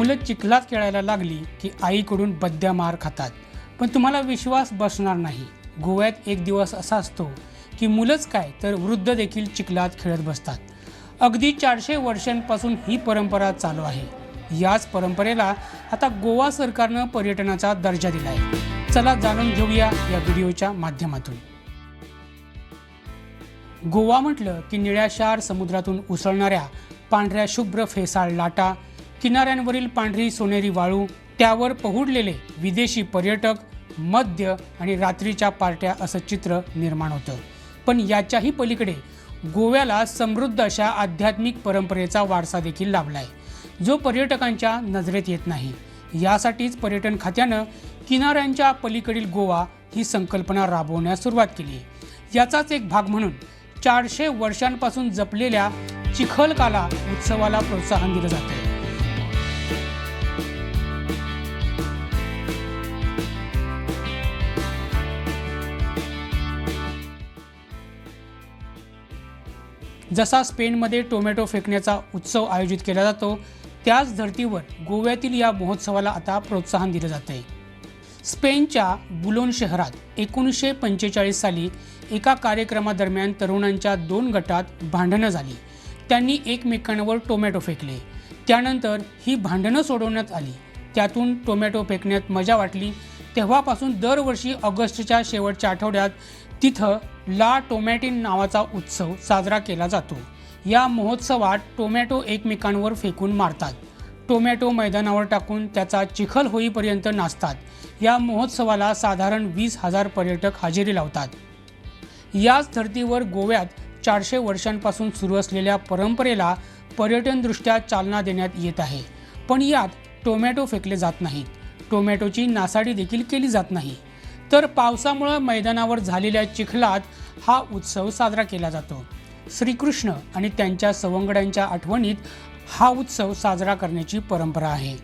मुलं चिखलात खेळायला लागली की आईकडून बद्या मार खातात. पण तुम्हाला विश्वास बसणार नाही. गोव्यात एक दिवस असा असतो की मुलंच काय तर वृद्ध देखील चिखलात खेळत बसतात. अगदी चारशे वर्षांपासून ही परंपरा चालू आहे. याच परंपरेला आता गोवा सरकारनं पर्यटनाचा दर्जा दिला आहे चला जाणून घेऊया या व्हिडिओच्या माध्यमातून. गोवा म्हटलं की निळ्याशार समुद्रातून उसळणाऱ्या पांढऱ्या शुभ्र फेसाळ लाटा किनाऱ्यांवरील पांढरी सोनेरी वाळू त्यावर पहुडलेले विदेशी पर्यटक मद्य आणि रात्रीच्या पार्ट्या असं चित्र निर्माण होतं. पण याच्याही पलीकडे गोव्याला समृद्ध अशा आध्यात्मिक परंपरेचा वारसा देखील लाभलाय जो पर्यटकांच्या नजरेत येत नाही. यासाठीच पर्यटन खात्यानं किनाऱ्यांच्या पलीकडील गोवा ही संकल्पना राबवण्यास सुरुवात केली. याचाच एक भाग म्हणून चारशे वर्षांपासून जपलेल्या चिखलकाला उत्सवाला प्रोत्साहन दिलं जातं जसा स्पेनमध्ये टोमॅटो फेकण्याचा उत्सव आयोजित केला जातो त्याच धर्तीवर गोव्यातील या महोत्सवाला आता प्रोत्साहन दिलं जात आहे स्पेनच्या बुलोन शहरात एकोणीसशे पंचेचाळीस साली एका कार्यक्रमादरम्यान तरुणांच्या दोन गटात भांडणं झाली. त्यांनी एकमेकांवर टोमॅटो फेकले. त्यानंतर ही भांडणं सोडवण्यात आली. त्यातून टोमॅटो फेकण्यात मजा वाटली. तेव्हापासून दरवर्षी ऑगस्टच्या शेवटच्या आठवड्यात तिथं ला टोमॅटिन नावाचा उत्सव साजरा केला जातो. या महोत्सवात टोमॅटो एकमेकांवर फेकून मारतात. टोमॅटो मैदानावर टाकून त्याचा चिखल होईपर्यंत नाचतात. या महोत्सवाला साधारण वीस हजार पर्यटक हजेरी लावतात. याच धर्तीवर गोव्यात चारशे वर्षांपासून सुरू असलेल्या परंपरेला पर्यटनदृष्ट्या चालना देण्यात येत आहे. पण यात टोमॅटो फेकले जात नाहीत. टोमॅटोची नासाडी देखील केली जात नाही. तर पावसामुळं मैदानावर झालेल्या चिखलात हा उत्सव साजरा केला जातो. श्रीकृष्ण आणि त्यांच्या सवंगड्यांच्या आठवणीत हा उत्सव साजरा करण्याची परंपरा आहे.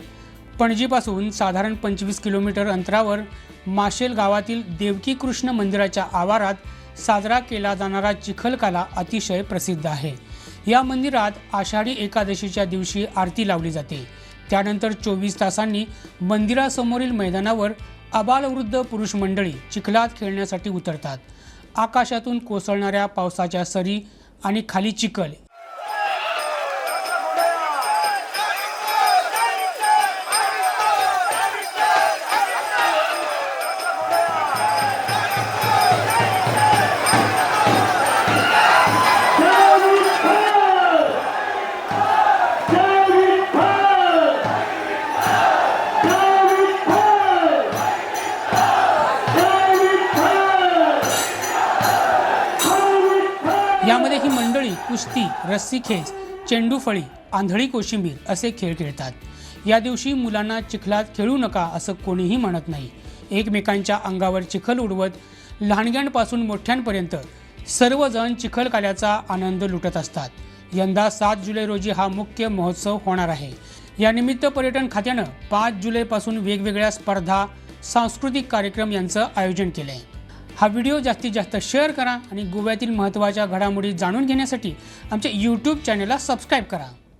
पणजीपासून साधारण पंचवीस किलोमीटर अंतरावर माशेल गावातील देवकी कृष्ण मंदिराच्या आवारात साजरा केला जाणारा चिखलकाला अतिशय प्रसिद्ध आहे. या मंदिरात आषाढी एकादशीच्या दिवशी आरती लावली जाते. त्यानंतर चोवीस तासांनी मंदिरासमोरील मैदानावर अबालवृद्ध पुरुष मंडळी चिखलात खेळण्यासाठी उतरतात. आकाशातून कोसळणाऱ्या पावसाच्या सरी आणि खाली चिखल यामध्ये ही मंडळी कुस्ती रस्सीखेच चेंडूफळी आंधळी कोशिंबीर असे खेळ खेळतात. या दिवशी मुलांना चिखलात खेळू नका असं कोणीही म्हणत नाही. एकमेकांच्या अंगावर चिखल उडवत लहानग्यांपासून मोठ्यांपर्यंत सर्वजण चिखलकाल्याचा आनंद लुटत असतात. यंदा सात जुलै रोजी हा मुख्य महोत्सव होणार आहे. यानिमित्त पर्यटन खात्यानं पाच जुलैपासून वेगवेगळ्या स्पर्धा सांस्कृतिक कार्यक्रम यांचं आयोजन केलं आहे हा व्हिडिओ जास्तीत जास्त शेअर करा आणि गोव्यातील महत्त्वाच्या घडामोडी जाणून घेण्यासाठी आमच्या यूट्यूब चॅनलला सबस्क्राईब करा.